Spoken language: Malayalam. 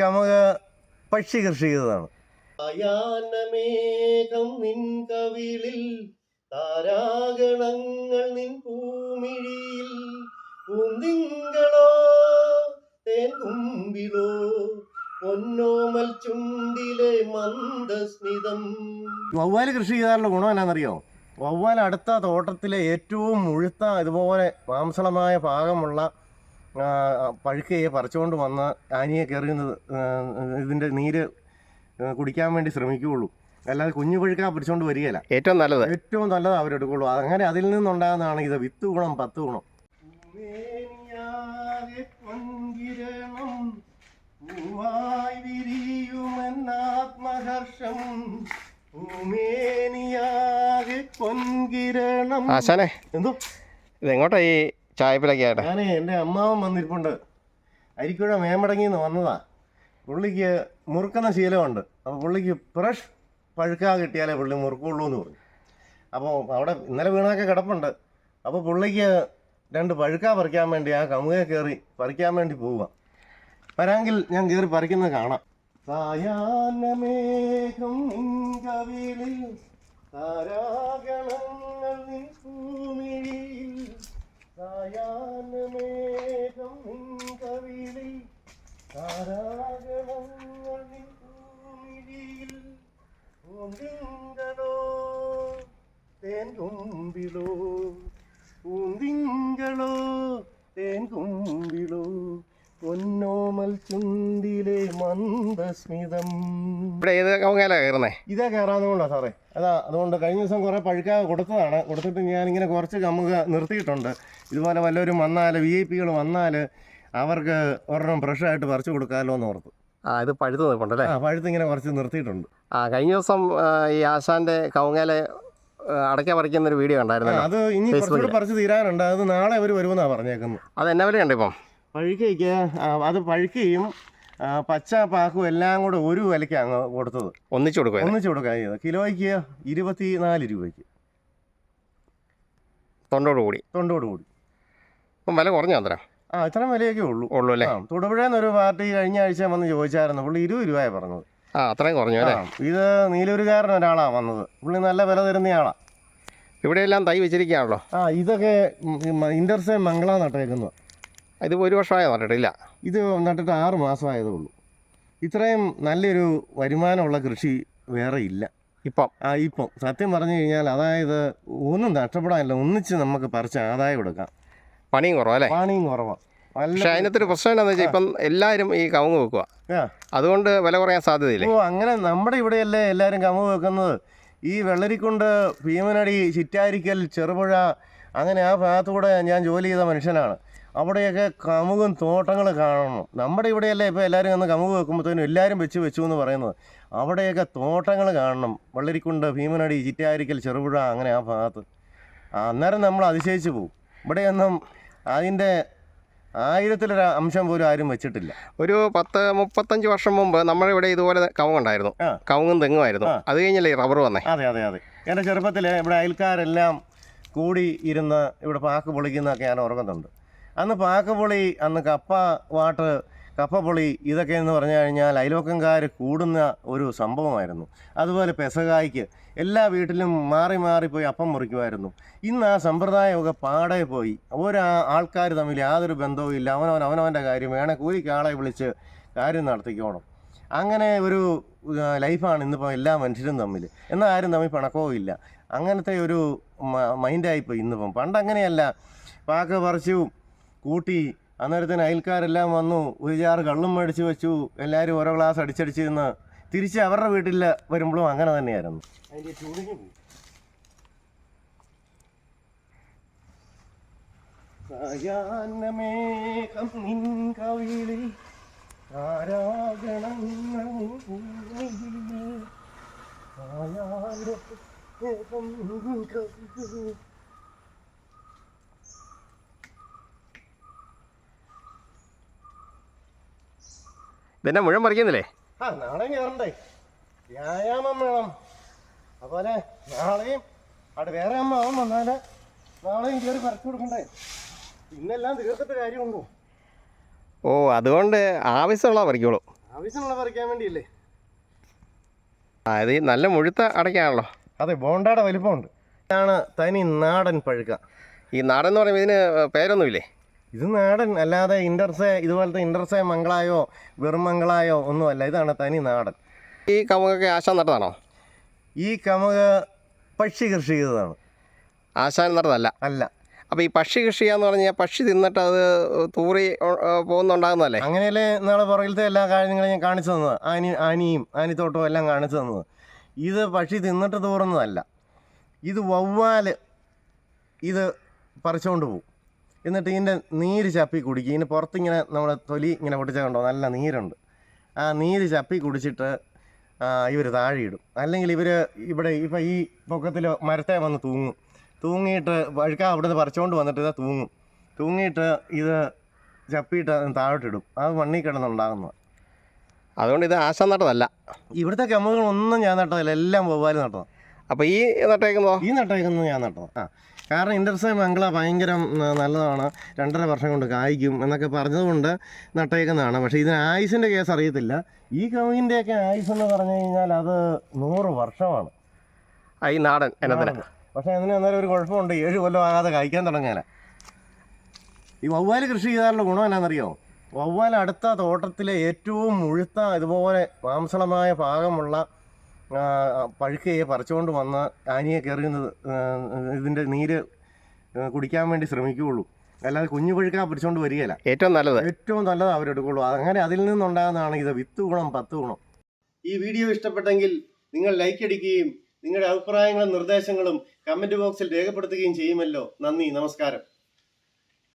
കമക പക്ഷി കൃഷി ചെയ്തതാണ്. അയാനമേഘം നിൻ കവിളിൽ താരാഗണങ്ങൾ നിൻ പൂമിഴിയിൽ. പൂന്തിങ്കളോ തേൻ കുമ്പിളോ പൊന്നോമൽ ചുണ്ടിലെ മന്ദസ്മിതം. വവ്വാൽ കൃഷി ചെയ്താലുള്ള ഗുണം എന്നാണെന്നറിയോ? വവ്വാൽ അടുത്ത തോട്ടത്തിലെ ഏറ്റവും മുഴുത്ത ഇതുപോലെ മാംസളമായ പാകമുള്ള ആ, പഴുക്കയെ പറിച്ചുകൊണ്ട് വന്ന് ആനിയെ കയറുന്നത് ഇതിന്റെ നീര് കുടിക്കാൻ വേണ്ടി ശ്രമിക്കുകയുള്ളൂ. അല്ലാതെ കുഞ്ഞു പഴുക്ക പിടിച്ചുകൊണ്ട് വരികയില്ല. ഏറ്റവും നല്ലത്. ഏറ്റവും നല്ലത് അവരെടുക്കുള്ളൂ അങ്ങനെ അതിൽ നിന്നുണ്ടാകുന്നതാണ് ഇത് വിത്ത് ഗുണം പത്ത് ഗുണം. ആശാനെ. എന്തോ? ഇതെങ്ങോട്ടാ ഈ ചായപ്പിലൊക്കെ ആയിട്ട് ഞാനേ എന്റെ അമ്മാവൻ വന്നിരിപ്പുണ്ട്. അരിക്കുഴ മേമടങ്ങി മേമടങ്ങിന്ന് വന്നതാ. പുള്ളിക്ക് മുറുക്കുന്ന ശീലമുണ്ട്. അപ്പോൾ പുള്ളിക്ക് ഫ്രഷ് പഴുക്കാ കിട്ടിയാലേ പുള്ളി മുറുക്കുള്ളൂ എന്ന് പറഞ്ഞു. അപ്പോൾ അവിടെ ഇന്നലെ വീണൊക്കെ കിടപ്പുണ്ട്. അപ്പോൾ പുള്ളിക്ക് രണ്ട് പഴുക്കാ പറിക്കാൻ വേണ്ടി ആ കമുകെ കയറി പറിക്കാൻ വേണ്ടി പോവുക വരാമെങ്കിൽ ഞാൻ കയറി പറിക്കുന്നത് കാണാം. സായാഹ്നമേഘം ഭൂമിയിൽ സായാഹ്നമേഘം നിൻകവിളിൽ താരാഗണങ്ങൾ നിൻ ഭൂമിയിൽ പൂന്തിങ്കളോ തേൻ കുമ്പിളോ പൂന്തിങ്കളോ തേൻ കുമ്പിളോ പൊന്നോമൽ ചുണ്ടിലെ മന്ദസ്മിതം. ഇവിടെ ഏത് കവുങ്ങാല കയറുന്നേ? ഇതേ കയറാന്നുകൊണ്ടാ സാറേ. അതാ അതുകൊണ്ട് കഴിഞ്ഞ ദിവസം കുറേ പഴുക്കാ കൊടുത്തതാണ്. കൊടുത്തിട്ട് ഞാനിങ്ങനെ കുറച്ച് കമുക നിർത്തിയിട്ടുണ്ട്. ഇതുപോലെ വല്ലവരും വന്നാൽ വി ഐ പികൾ വന്നാൽ അവർക്ക് ഒരെണ്ണം ഫ്രഷായിട്ട് പറിച്ചു കൊടുക്കാമല്ലോ എന്ന് ഓർത്ത്. ആ ഇത് പഴുത്ത് നിൽപ്പുണ്ടല്ലേ? ആ പഴുത്തിങ്ങനെ കുറച്ച് നിർത്തിയിട്ടുണ്ട്. ആ കഴിഞ്ഞ ദിവസം ഈ ആശാന്റെ കവുങ്ങാല അടയ്ക്ക പറിക്കുന്ന ഒരു വീഡിയോ ഉണ്ടായിരുന്നു കണ്ടായിരുന്നല്ലോ അത് ഇനി കുറച്ചുകൂടി പറിച്ച് തീരാനുണ്ട്. അത് നാളെ അവർ വരുമെന്നാണ് പറഞ്ഞേക്കുന്നത്. അത് എന്നാ വിലയുണ്ട് ഇപ്പം പഴുക്കയ്ക്ക് അത് പഴുക്കയും പച്ച പാക്കും എല്ലാം കൂടെ ഒരു വിലക്കാണ് കൊടുത്തത്. ഒന്നിച്ചു കൊടുക്കുക ഒന്നിച്ചു കൊടുക്കാൻ ചെയ്തത്. കിലോയ്ക്ക് ഇരുപത്തി നാല് രൂപയ്ക്ക്. തൊണ്ടോട് കൂടി? തൊണ്ടോട് കൂടി. അപ്പം വില കുറഞ്ഞോ അത്ര ആ ഇത്രയും വിലയൊക്കെ ഉള്ളൂ. ഉള്ളൂ അല്ലേ? ആ തൊടുപുഴയിൽ ഒരു പാർട്ടി കഴിഞ്ഞ ആഴ്ച വന്ന് ചോദിച്ചായിരുന്നു പുള്ളി ഇരുപത് രൂപയാണ് പറഞ്ഞത്. ആ അത്രയും കുറഞ്ഞു അല്ലേ? ഇത് നീലൂരുകാരൻ ഒരാളാണ് വന്നത്. പുള്ളി നല്ല വില തരുന്നയാളാണ് ഇവിടെയെല്ലാം തൈ വെച്ചിരിക്കുകയാണല്ലോ? ആ ഇതൊക്കെ ഇന്റർസേ മംഗള നട്ടേക്കുന്നത്. ഇത് ഒരു വർഷമായ നട്ടിട്ടില്ല ഇത് നട്ടിട്ട് ആറ് മാസമായതേ ഉള്ളൂ ഇത്രയും നല്ലൊരു വരുമാനമുള്ള കൃഷി വേറെ ഇല്ല. ഇപ്പം. ആ ഇപ്പം. സത്യം പറഞ്ഞു കഴിഞ്ഞാൽ അതായത് ഒന്നും നഷ്ടപ്പെടാനില്ല. ഒന്നിച്ച് നമുക്ക് പറിച്ച് ആദായം എടുക്കാം പണിയും കുറവല്ലേ പണിയും കുറവാണ് പക്ഷെ അതിനകത്തൊരു പ്രശ്നം എന്താണെന്ന് വെച്ചാൽ ഇപ്പം എല്ലാവരും ഈ കവുങ്ങ് വെക്കുക അതുകൊണ്ട് വില കുറയാൻ സാധ്യതയില്ല? ഓ അങ്ങനെ നമ്മുടെ ഇവിടെയല്ലേ എല്ലാവരും കവുങ്ങ് വെക്കുന്നത്. ഈ വെള്ളരിക്കുണ്ട് ഭീമനടി ചിറ്റാരിക്കൽ ചെറുപുഴ അങ്ങനെ ആ ഭാഗത്തുകൂടെ ഞാൻ ജോലി ചെയ്ത മനുഷ്യനാണ്. അവിടെയൊക്കെ കമുകും തോട്ടങ്ങൾ കാണണം. നമ്മുടെ ഇവിടെയല്ലേ ഇപ്പോൾ എല്ലാവരും അന്ന് കമുക് വെക്കുമ്പോഴത്തേനും എല്ലാവരും വെച്ച് വെച്ചു എന്ന് പറയുന്നത്. അവിടെയൊക്കെ തോട്ടങ്ങൾ കാണണം. വള്ളരിക്കുണ്ട് ഭീമനടി ചിറ്റാരിക്കൽ ചെറുപുഴ അങ്ങനെ ആ ഭാഗത്ത്. അന്നേരം നമ്മൾ അതിശയിച്ചു പോകും ഇവിടെയൊന്നും അതിന്റെ ആയിരത്തിലൊരു അംശം പോലും ആരും വെച്ചിട്ടില്ല. ഒരു പത്ത് മുപ്പത്തഞ്ച് വർഷം മുമ്പ് നമ്മുടെ ഇവിടെ ഇതുപോലെ കവുങ്ങുണ്ടായിരുന്നു. കവുങ്ങും തെങ്ങുമായിരുന്നു. അത് കഴിഞ്ഞല്ലേ റബ്ബർ വന്നേ? അതെ അതെ അതെ. എന്റെ ചെറുപ്പത്തിൽ ഇവിടെ അയൽക്കാരെല്ലാം കൂടി ഇരുന്ന് ഇവിടെ പാക്ക് പൊളിക്കുന്നതൊക്കെ ഞാൻ ഓർക്കുന്നുണ്ട്. അന്ന് പാക്കപൊളി അന്ന് കപ്പ വാട്ട് കപ്പ പൊളി ഇതൊക്കെ എന്ന് പറഞ്ഞു കഴിഞ്ഞാൽ അയൽവക്കംകാർ കൂടുന്ന ഒരു സംഭവമായിരുന്നു. അതുപോലെ പെസകായ്ക്ക് എല്ലാ വീട്ടിലും മാറി മാറി പോയി അപ്പം മുറിക്കുമായിരുന്നു. ഇന്ന് ആ സമ്പ്രദായമൊക്കെ പാടെ പോയി. ഓരോ ആൾക്കാർ തമ്മിൽ യാതൊരു ബന്ധവും ഇല്ല. അവനവൻ അവനവന്റെ കാര്യം വേണേൽ കൂലിക്ക് ആളെ വിളിച്ച് കാര്യം നടത്തിക്കോണം. അങ്ങനെ ഒരു ലൈഫാണ് ഇന്നിപ്പോൾ എല്ലാ മനുഷ്യരും തമ്മിൽ. എന്നാൽ ആരും തമ്മിൽ പിണക്കവും ഇല്ല. അങ്ങനത്തെ ഒരു മൈൻഡായിപ്പോയി ഇന്നിപ്പം. പണ്ട് അങ്ങനെയല്ല പാക്ക് പറിച്ചു കൂട്ടി അന്നേരത്തിന് അയൽക്കാരെല്ലാം വന്നു ഒരു ചാറ് കള്ളും മേടിച്ച് വെച്ചു എല്ലാവരും ഓരോ ഗ്ലാസ് അടിച്ചടിച്ച് നിന്ന് തിരിച്ച് അവരുടെ വീട്ടിൽ വരുമ്പോഴും അങ്ങനെ തന്നെയായിരുന്നു. സായാഹ്നമേഘം നിൻ കവിളിൽ താരാഗണങ്ങൾ ഭൂമിയിൽ സായാഹ്നമേഘം നിൻ കവിളിൽ ഇതെന്നെ മുഴുവൻ പറിക്കുന്നില്ലേ? ആ നാളെ കയറണ്ടേ വ്യായാമം വേണം. അതുപോലെ നാളെയും അവിടെ വേറെ അമ്മ അവൻ വന്നാൽ നാളെയും കയറി പറിച്ചു കൊടുക്കണ്ടേ. ഇന്നെല്ലാം തീർത്തിട്ട് കാര്യമുണ്ടോ? ഓ അതുകൊണ്ട് ആവശ്യമുള്ള പറിക്കോളൂ. ആവശ്യമുള്ള പറിക്കാൻ വേണ്ടിയില്ലേ? അതായത് ഈ നല്ല മുഴുത്ത അടയ്ക്കാണല്ലോ. അതെ ബോണ്ടയുടെ വലിപ്പമുണ്ട്. ഇതാണ് തനി നാടൻ പഴുക്ക. ഈ നാടൻ എന്ന് പറയുമ്പോൾ ഇതിന് പേരൊന്നുമില്ലേ? ഇത് നാടൻ അല്ലാതെ ഇന്റർസേ ഇതുപോലത്തെ ഇന്റർസേ മംഗളായോ വെറും മംഗളായോ ഒന്നുമല്ല. ഇതാണ് തനി നാടൻ. ഈ കമുകൊക്കെ ആശാൻ നട്ടതാണോ? ഈ കമുക് പക്ഷി കൃഷി ചെയ്തതാണ്. ആശാൻ നട്ടതല്ല. അല്ല. അപ്പോൾ ഈ പക്ഷി കൃഷി എന്ന് പറഞ്ഞാൽ പക്ഷി തിന്നിട്ട് അത് തൂറി പോകുന്നുണ്ടാകുന്നതല്ലേ? അങ്ങനെയല്ലേ നാളെ പുറകിലത്തെ എല്ലാ കാര്യങ്ങളും ഞാൻ കാണിച്ചു തന്നത്. ആനി ആനിയും ആനിത്തോട്ടവും എല്ലാം കാണിച്ചു തന്നത്. ഇത് പക്ഷി തിന്നിട്ട് തൂറുന്നതല്ല. ഇത് വവ്വാൽ ഇത് പറിച്ചുകൊണ്ട് പോകും എന്നിട്ട് ഇതിന്റെ നീര് ചപ്പി കുടിക്കുക ഇതിന് പുറത്തിങ്ങനെ നമ്മൾ തൊലി ഇങ്ങനെ പൊട്ടിച്ച കണ്ടോ? നല്ല നീരുണ്ട്. ആ നീര് ചപ്പി കുടിച്ചിട്ട് ഇവർ താഴെയിടും. അല്ലെങ്കിൽ ഇവർ ഇവിടെ ഇപ്പം ഈ പൊക്കത്തിൽ മരത്തെ വന്ന് തൂങ്ങും. തൂങ്ങിയിട്ട് വഴുക്ക നിന്ന് പറിച്ചുകൊണ്ട് വന്നിട്ട് ഇതാ തൂങ്ങും. തൂങ്ങിയിട്ട് ഇത് ചപ്പിയിട്ട് അത് താഴോട്ടിടും. അത് മണ്ണിൽ കിടന്നുണ്ടാകുന്നത് അതുകൊണ്ട് ഇത് ആശാൻ നട്ടതല്ല. ഇവിടുത്തെ കമ്പുകളൊന്നും ഞാൻ നട്ടതല്ല. എല്ലാം വവ്വാൽ നട്ടതാണ് അപ്പോൾ ഈ നട്ടേക്കുന്നതോ? ഈ നട്ടേക്കുന്നത് ഞാൻ നട്ടതാണ് ആ. കാരണം ഇന്റർസേ മംഗള ഭയങ്കര നല്ലതാണ്. രണ്ടര വർഷം കൊണ്ട് കായ്ക്കും എന്നൊക്കെ പറഞ്ഞതുകൊണ്ട് നട്ടേക്കുന്നതാണ്. പക്ഷേ ഇതിന് ആയുസിന്റെ കേസ് അറിയത്തില്ല. ഈ കവുങ്ങിന്റെയൊക്കെ ആയുസ് എന്ന് പറഞ്ഞു കഴിഞ്ഞാൽ അത് നൂറ് വർഷമാണ്. ഈ നാടൻ എന്നതിന് പക്ഷേ അതിന് അന്നേരം ഒരു കുഴപ്പമുണ്ട്. ഏഴ് കൊല്ലം ആകാതെ കഴിക്കാൻ തുടങ്ങിയാൽ ഈ വവ്വാൽ കൃഷി ചെയ്താലുള്ള ഗുണം എന്നാണെന്നറിയോ വവ്വാൽ അടുത്ത തോട്ടത്തിലെ ഏറ്റവും മുഴുത്ത ഇതുപോലെ മാംസളമായ പാകമുള്ള ആ, പഴുക്കയെ പറിച്ചുകൊണ്ട് വന്ന ആനിയെ കയറുന്നത് ഇതിന്റെ നീര് കുടിക്കാൻ വേണ്ടി ശ്രമിക്കുകയുള്ളൂ. അല്ലാതെ കുഞ്ഞു പഴുക്ക പിടിച്ചുകൊണ്ട് വരികയില്ല. ഏറ്റവും നല്ലത്. ഏറ്റവും നല്ലത് അവരെടുക്കുള്ളൂ അങ്ങനെ അതിൽ നിന്നുണ്ടാകുന്നതാണ് ഇത് വിത്ത് ഗുണം പത്ത് ഗുണം. ഈ വീഡിയോ ഇഷ്ടപ്പെട്ടെങ്കിൽ നിങ്ങൾ ലൈക്ക് അടിക്കുകയും നിങ്ങളുടെ അഭിപ്രായങ്ങളും നിർദ്ദേശങ്ങളും കമന്റ് ബോക്സിൽ രേഖപ്പെടുത്തുകയും ചെയ്യുമല്ലോ. നന്ദി നമസ്കാരം.